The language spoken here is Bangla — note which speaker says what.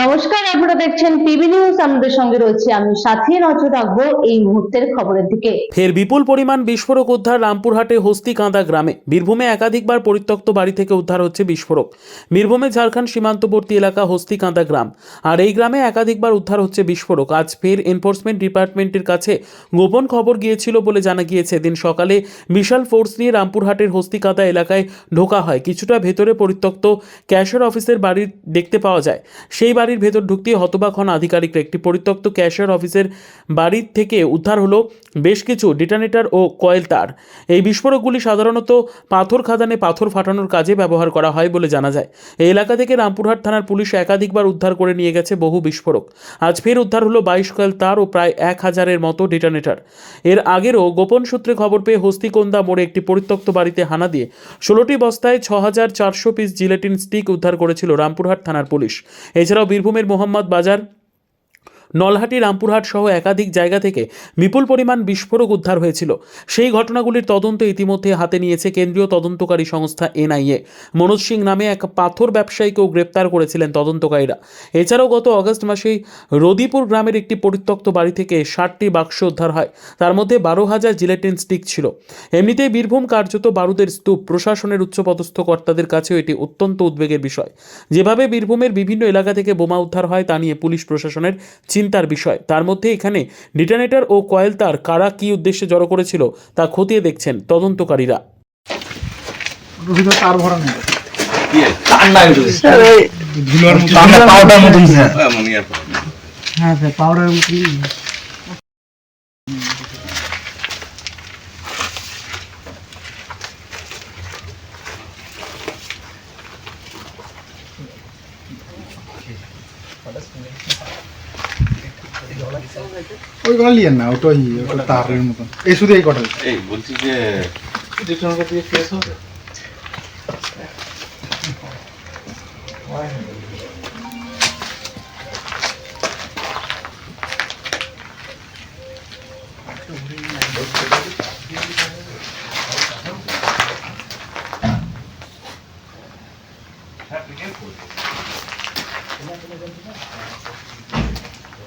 Speaker 1: নমস্কার, আপনারা দেখছেন টিভি নিউজ আমাদের সঙ্গে রয়েছে আমি সাথী নজর রাখব এই মুহূর্তের খবরের দিকে।
Speaker 2: ফের বিপুল পরিমাণ বিস্ফোরক উদ্ধার রামপুরহাটে হস্তিকাঁদা গ্রামে। বীরভূমে একাধিকবার পরিত্যক্ত বাড়ি থেকে উদ্ধার হচ্ছে বিস্ফোরক। বীরভূমে ঝাড়খণ্ড সীমান্তবর্তী এলাকা হস্তিকাঁদা গ্রাম। আর এই গ্রামে একাধিকবার উদ্ধার হচ্ছে বিস্ফোরক। আজ ফের এনফোর্সমেন্ট ডিপার্টমেন্টের কাছে গোপন খবর গিয়েছিল বলে জানা গিয়েছে। দিন সকালে বিশাল ফোর্স নিয়ে রামপুরহাটের হস্তিকাঁদা এলাকায় ঢোকা হয়। কিছুটা ভেতরে পরিত্যক্ত ক্যাশিয়ার অফিসের বাড়ি দেখতে পাওয়া যায়। সেই বাড়ির ভেতর ঢুকতেই হতবাক হন আধিকারিকরা। একটি পরিত্যক্ত ক্যাশিয়ার অফিসের বাড়ির থেকে উদ্ধার হলো বেশ কিছু ডিটানেটর ও কয়েল তার। এই বিস্ফোরকগুলি সাধারণত পাথর খাদানে পাথর ফাটানোর কাজে ব্যবহার করা হয় বলে জানা যায়। এই এলাকা থেকে রামপুরহাট থানার পুলিশ একাধিকবার উদ্ধার করে নিয়ে গেছে বহু বিস্ফোরক। আজ ফের উদ্ধার হলো বাইশ কয়েল তার ও প্রায় এক হাজারের মতো ডিটানেটর। এর আগেরও গোপন সূত্রে খবর পেয়ে হস্তিকন্দা মোড়ে একটি পরিত্যক্ত বাড়িতে হানা দিয়ে ষোলোটি বস্তায় ছ হাজার চারশো পিস জিলেটিন স্টিক উদ্ধার করেছিল রামপুরহাট থানার পুলিশ। এছাড়াও বীরভূমের মোহাম্মদ বাজার নলহাটি, রামপুরহাট সহ একাধিক জায়গা থেকে বিপুল পরিমাণ বিস্ফোরক উদ্ধার হয়েছিল। সেই ঘটনাগুলির তদন্ত ইতিমধ্যে হাতে নিয়েছে কেন্দ্রীয় তদন্তকারী সংস্থা এনআইএ। মনোজ সিং নামে এক পাথর ব্যবসায়ীকেও গ্রেপ্তার করেছিলেন তদন্তকারীরা। এছাড়াও গত অগস্ট মাসেই রদিপুর গ্রামের একটি পরিত্যক্ত বাড়ি থেকে ষাটটি বাক্স উদ্ধার হয়। তার মধ্যে বারো হাজার জিলেটিন স্টিক ছিল। এমনিতেই বীরভূম কার্যত বারুদের স্তূপ। প্রশাসনের উচ্চপদস্থ কর্তাদের কাছেও এটি অত্যন্ত উদ্বেগের বিষয়। যেভাবে বীরভূমের বিভিন্ন এলাকা থেকে বোমা উদ্ধার হয়, তা নিয়ে পুলিশ প্রশাসনের চিন্তার বিষয়। তার মধ্যে এখানে ডিটানেটর ও কয়েল তার কারা কী উদ্দেশ্যে জড়ো করেছিল তা খতিয়ে দেখছেন তদন্তকারীরা।
Speaker 3: তার ভরা নেই। পাউডার মতন স্যার
Speaker 4: এমন ইয়ার পর।
Speaker 3: হ্যাঁ স্যার পাউডার মতন ওইগুলো লিয়েন না ওটাই ওটা তারের মতন। এই শুধু এই কটা।
Speaker 4: এই বলছি যে